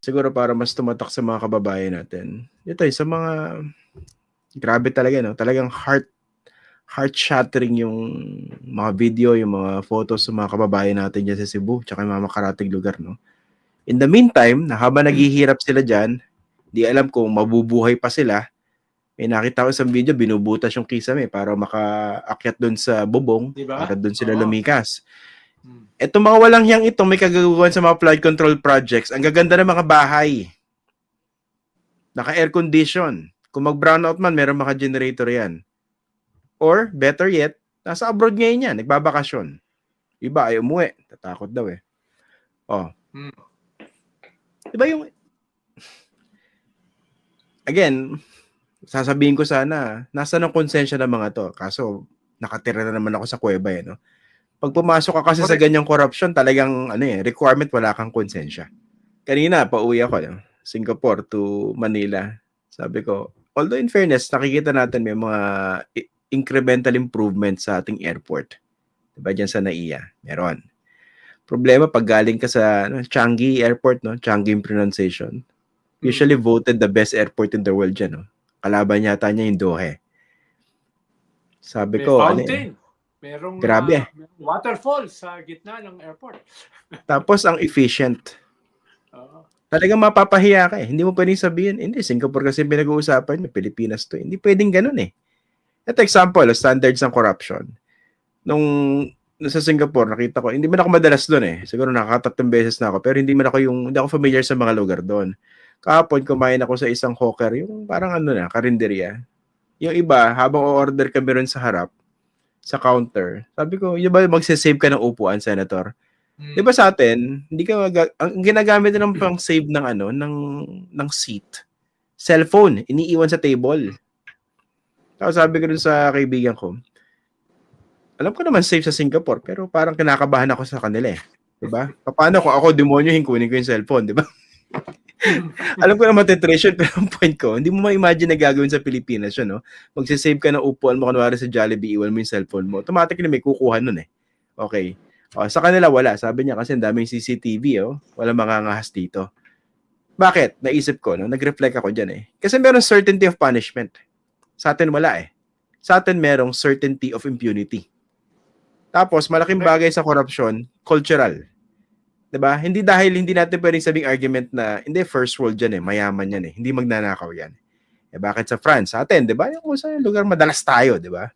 siguro para mas tumatak sa mga kababayan natin. Ito sa mga grabe talaga no. Talagang heart heart shattering yung mga video, yung mga photos sa mga kababayan natin diyan sa Cebu, tsaka yung mga makarating lugar no. In the meantime, na habang naghihirap sila diyan, di alam kung mabubuhay pa sila. May nakita ko sa video, binubutas yung kisame para makaakyat doon sa bubong, Di ba? para doon sila Oo. lumikas. Hmm. Etong mga walang hiyang ito, may kagagawan sa mga flood control projects. Ang gaganda ng mga bahay. Naka-air condition. Kung mag-brownout man, meron maka-generator yan. Or, better yet, nasa abroad ngayon yan, nagbabakasyon. Iba ay umuwi. Tatakot daw eh. Oh. Hmm. Diba yung... Again, sasabihin ko sana, nasa ng konsensya ng mga to. Kaso, nakatira na naman ako sa kuweba eh, no? Pag pumasok ka kasi sa Correct. ganyang corruption, talagang ano eh, requirement wala kang konsensya. Kanina, pauwi ako, no? Singapore to Manila. Sabi ko, although in fairness, nakikita natin may mga incremental improvement sa ating airport. Diba dyan sa NAIA? Meron. Problema, pag galing ka sa ano, Changi Airport, no? Changi pronunciation. Usually voted the best airport in the world dyan, no? Kalaban yata niya yung Dohe. Sabi May ko, ano eh, fountain. Merong Grabe. ah, merong waterfall sa gitna ng airport. tapos ang efficient. Oo. Talagang mapapahiya ka eh. Hindi mo pwedeng sabihin, hindi, Singapore kasi pinag-uusapan niyo, Pilipinas to. eh." Hindi pwedeng ganun eh. Ito example, oh, standards ng corruption. Nung nasa Singapore, nakita ko, hindi man ako madalas doon eh. Siguro nakakatatlong beses na ako, pero hindi man ako yung, hindi ako familiar sa mga lugar doon. Kahapon, kumain ako sa isang hawker, yung parang ano na, karinderya. Yung iba, habang o-order kami ron sa harap, sa counter, sabi ko, yun ba magsasave ka ng upuan, Senator? Mm. Di ba sa atin, hindi ka maga- ang ginagamit ng pang save ng ano, ng ng seat. Cellphone, iniiwan sa table. Tapos sabi ko dun sa kaibigan ko, alam ko naman safe sa Singapore, pero parang kinakabahan ako sa kanila eh. 'Di ba? Paano kung ako demonyo kunin ko yung cellphone, 'di ba? alam ko naman titration, pero ang point ko, hindi mo ma-imagine na gagawin sa Pilipinas yun, no? Magsisave ka ng upuan mo, kunwari sa Jollibee, iwan mo yung cellphone mo. Automatically may kukuha nun eh. Okay. O, sa kanila wala. Sabi niya kasi ang daming CCTV, oh. Wala mangangahas dito. Bakit? Naisip ko, no? Nag-reflect ako dyan eh. Kasi meron certainty of punishment. Sa atin wala eh. Sa atin merong certainty of impunity. Tapos, malaking bagay sa korupsyon, cultural. 'Di ba? Hindi dahil hindi natin pwedeng sabing argument na hindi first world yan eh, mayaman yan eh, hindi magnanakaw yan. Eh bakit sa France? Sa atin, 'di ba? Yung kung sa lugar madalas tayo, 'di ba?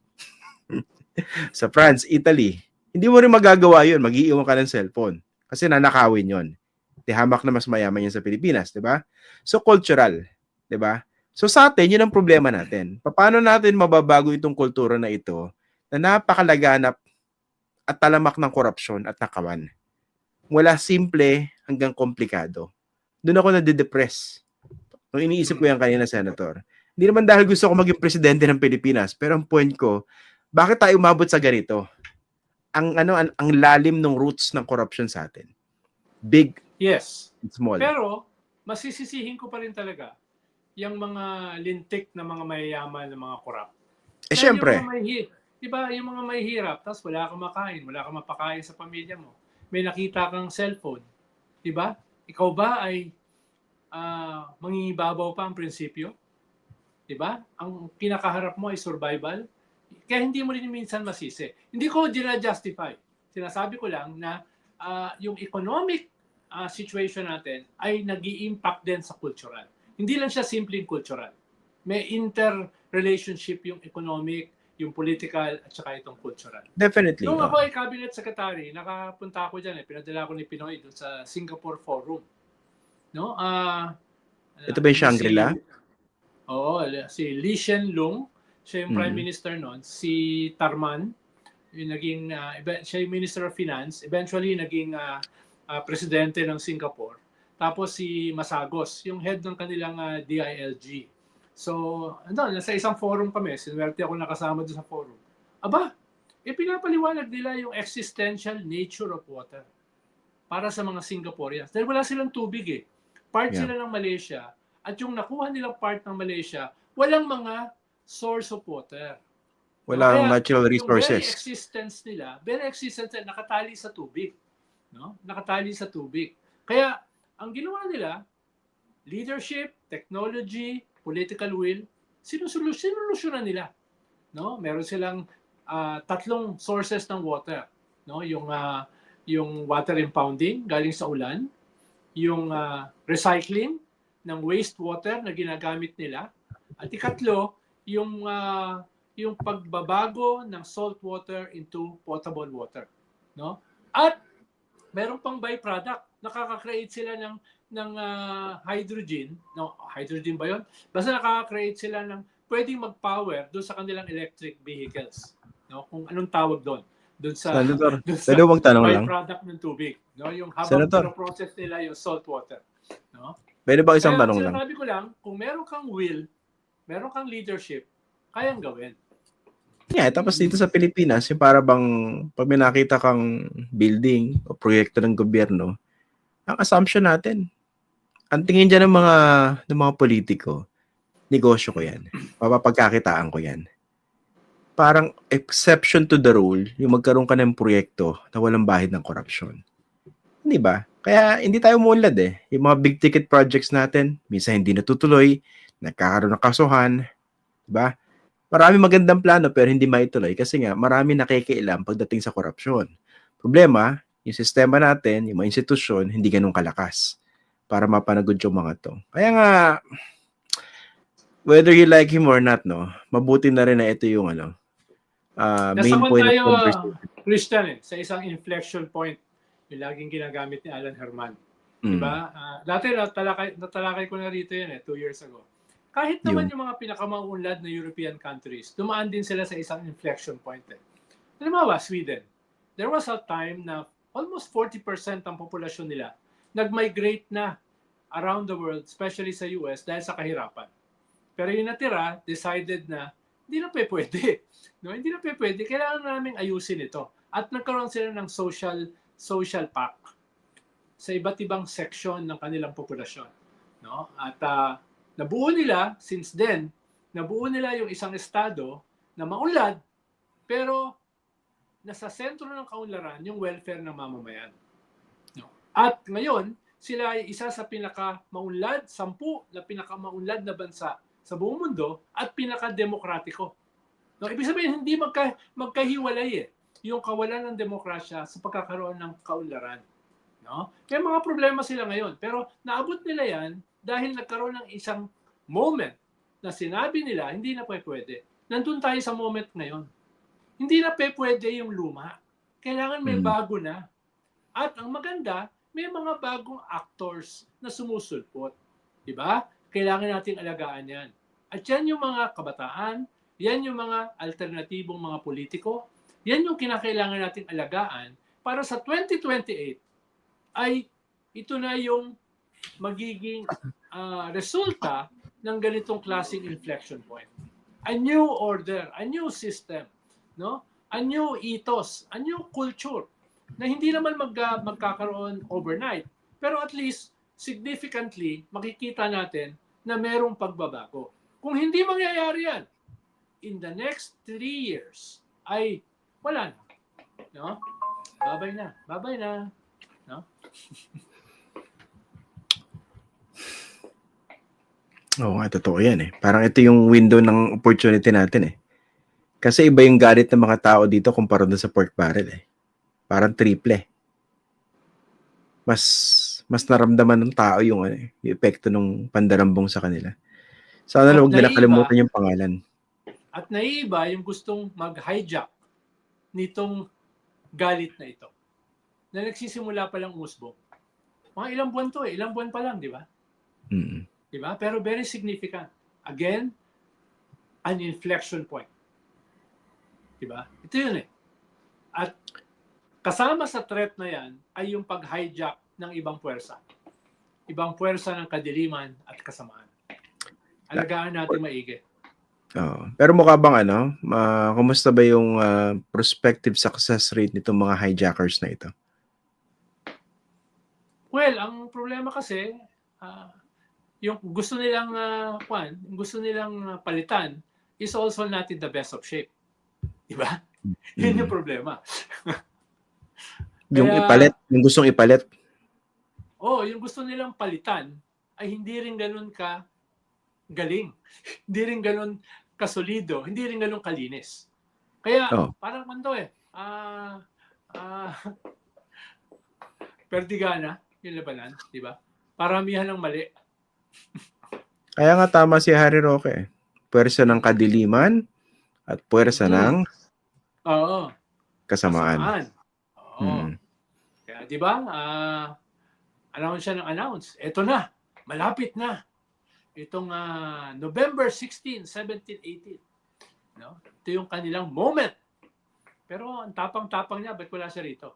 sa France, Italy, hindi mo rin magagawa 'yun, mag-iiwan ka ng cellphone kasi nanakawin 'yon. Di hamak na mas mayaman yan sa Pilipinas, 'di ba? So cultural, 'di ba? So sa atin, 'yun ang problema natin. Paano natin mababago itong kultura na ito na napakalaganap at talamak ng korupsyon at nakawan? Mula simple hanggang komplikado. Doon ako nade-depress. Nung iniisip ko yan kanina, Senator. Hindi naman dahil gusto ko maging presidente ng Pilipinas, pero ang point ko, bakit tayo umabot sa ganito? Ang ano ang, ang lalim ng roots ng corruption sa atin. Big Yes. small. Pero, masisisihin ko pa rin talaga yung mga lintik na mga mayayaman na mga korap. eh syempre, Yung mga mahihi- di ba, yung mga mahihirap, tapos wala kang makain, wala kang mapakain sa pamilya mo. May nakita kang cellphone. Di ba? Ikaw ba ay ah, mangingibabaw pa ang prinsipyo? Di ba? Ang kinakaharap mo ay survival. Kaya hindi mo rin minsan masisi. Hindi ko dina-justify. Sinasabi ko lang na ah, yung economic ah, situation natin ay nag impact din sa cultural. Hindi lang siya simpleng cultural. May interrelationship yung economic, yung political, at saka itong cultural. definitely. Nung no. ako ay cabinet secretary, nakapunta ako dyan eh, pinadala ko ni Pinoy doon sa Singapore Forum. No? Ah Ito ba yung Shangri-La? Si, oo, si Lee Hsien Loong, siya yung prime Mhm. minister noon. Si Tarman, yung naging, ebe- siya yung minister of finance. Eventually, naging ah, ah, presidente ng Singapore. Tapos si Masagos, yung head ng kanilang ah, DILG. So, ano, nasa isang forum kami, sinuwerte ako nakasama doon sa forum. Aba, eh pinapaliwanag nila yung existential nature of water para sa mga Singaporeans. Dahil wala silang tubig eh. Part Yeah. sila ng Malaysia at yung nakuha nilang part ng Malaysia, walang mga source of water. Walang Kaya, natural Yung very resources. existence nila, very existence nila, nakatali sa tubig. No? Nakatali sa tubig. Kaya, ang ginawa nila, leadership, technology, political will, sinusolu- sinulusyonan nila. No? Meron silang ah, tatlong sources ng water, no? Yung ah, yung water impounding galing sa ulan, yung ah, recycling ng wastewater na ginagamit nila, at ikatlo, yung ah, yung pagbabago ng salt water into potable water, no? At meron pang byproduct, nakaka-create sila ng ng ah, hydrogen, no, hydrogen ba 'yon? Basta nakaka-create sila ng pwedeng mag-power doon sa kanilang electric vehicles, no? Kung anong tawag doon? Doon sa Senator, doon sa pwede bang tanong lang? byproduct ng tubig, no? Yung habang Senator. process nila yung salt water, no? Pwede ba isang Kaya tanong lang? sinasabi ko lang, kung meron kang will, meron kang leadership, kayang gawin. Yeah, tapos dito sa Pilipinas, yung para bang pag may nakita kang building o proyekto ng gobyerno, ang assumption natin, ang tingin dyan ng mga, ng mga politiko, negosyo ko yan. Papapagkakitaan ko yan. Parang exception to the rule, yung magkaroon ka ng proyekto na walang bahid ng korupsyon. Hindi ba? Kaya hindi tayo muunlad eh. Yung mga big ticket projects natin, minsan hindi natutuloy, nagkakaroon ng kasuhan, di ba? Marami magandang plano pero hindi maituloy kasi nga marami nakikialam pagdating sa korupsyon. Problema, yung sistema natin, yung mga institusyon, hindi ganun kalakas para mapanagod yung mga to. Kaya nga, whether you like him or not, no, mabuti na rin na ito yung ano, ah, main point of tayo, ah, conversation. Christian, eh, sa isang inflection point, yung laging ginagamit ni Alan Herman. Mm. Diba? Ah, dati natalakay, natalakay ko na rito yan eh, two years ago. Kahit naman yung mga pinakamaunlad na European countries, dumaan din sila sa isang inflection point eh. Halimbawa, Sweden. There was a time na almost 40% ang populasyon nila nag-migrate na around the world, especially sa US, dahil sa kahirapan. Pero yung natira, decided na hindi na pwede. No, hindi na pwede. Kailangan naming ayusin ito. At nagkaroon sila ng social social pact sa iba't ibang section ng kanilang populasyon. No? At ah, nabuo nila, since then, nabuo nila yung isang estado na maunlad, pero nasa sentro ng kaunlaran yung welfare ng mamamayan. No? At ngayon, sila ay isa sa pinaka-maunlad, sampu na pinaka-maunlad na bansa sa buong mundo at pinaka-demokratiko. No, ibig sabihin, hindi magka, magkahiwalay eh, yung kawalan ng demokrasya sa pagkakaroon ng kaunlaran. No? May mga problema sila ngayon, pero naabot nila yan dahil nagkaroon ng isang moment na sinabi nila, hindi na pa pwede. Nandun tayo sa moment ngayon. Hindi na pa pwede yung luma. Kailangan may Mm. bago na. At ang maganda, may mga bagong actors na sumusulpot. Di ba? Kailangan nating alagaan yan. At yan yung mga kabataan, yan yung mga alternatibong mga politiko, yan yung kinakailangan nating alagaan para sa 2028 ay ito na yung magiging ah, resulta ng ganitong klaseng inflection point. A new order, a new system, no? A new ethos, a new culture na hindi naman mag, magkakaroon overnight. Pero at least significantly makikita natin na merong pagbabago. Kung hindi mangyayari yan, in the next three years, ay wala na. No? Babay na. Babay na. Oo nga, totoo yan eh. Parang ito yung window ng opportunity natin eh. Kasi iba yung galit ng mga tao dito kumpara dun sa pork barrel eh. Parang triple. Mas mas naramdaman ng tao yung, ano, yung epekto ng pandarambong sa kanila. Sana At huwag nila kalimutan yung pangalan. At naiiba yung gustong mag-hijack nitong galit na ito. Na nagsisimula pa lang umusbong. Mga ilang buwan to eh. Ilang buwan pa lang, di ba? Mm. Di ba? Pero very significant. Again, an inflection point. Di ba? Ito yun eh. At kasama sa threat na yan ay yung pag-hijack ng ibang puwersa. Ibang puwersa ng kadiliman at kasamaan. Alagaan natin maigi. Oo. Pero mukha bang ano, ma- kumusta ba yung ah, prospective success rate nitong mga hijackers na ito? Well, ang problema kasi, ah, yung gusto nilang uh, kwan, yung gusto nilang ah, palitan is also not in the best of shape. Di ba? Yun yung Mm. problema. Yung Kaya- ipalit, yung gustong ipalit. Oh, yung gusto nilang palitan ay hindi rin ganun ka galing. hindi rin ganun kasolido. Hindi rin ganun kalinis. Kaya Oh. parang ano eh, ah, ah, perdigana, yung labanan, di ba? Paramihan ng mali. Kaya nga tama si Harry Roque. eh. Pwersa ng kadiliman at pwersa Mm. ng Oo. kasamaan. kasamaan. Oo. Mm. Kaya di ba? Ah, announce siya ng announce. Ito na. Malapit na. Itong ah, November 16, 17, 18. No? Ito yung kanilang moment. Pero ang tapang-tapang niya, ba't wala siya rito?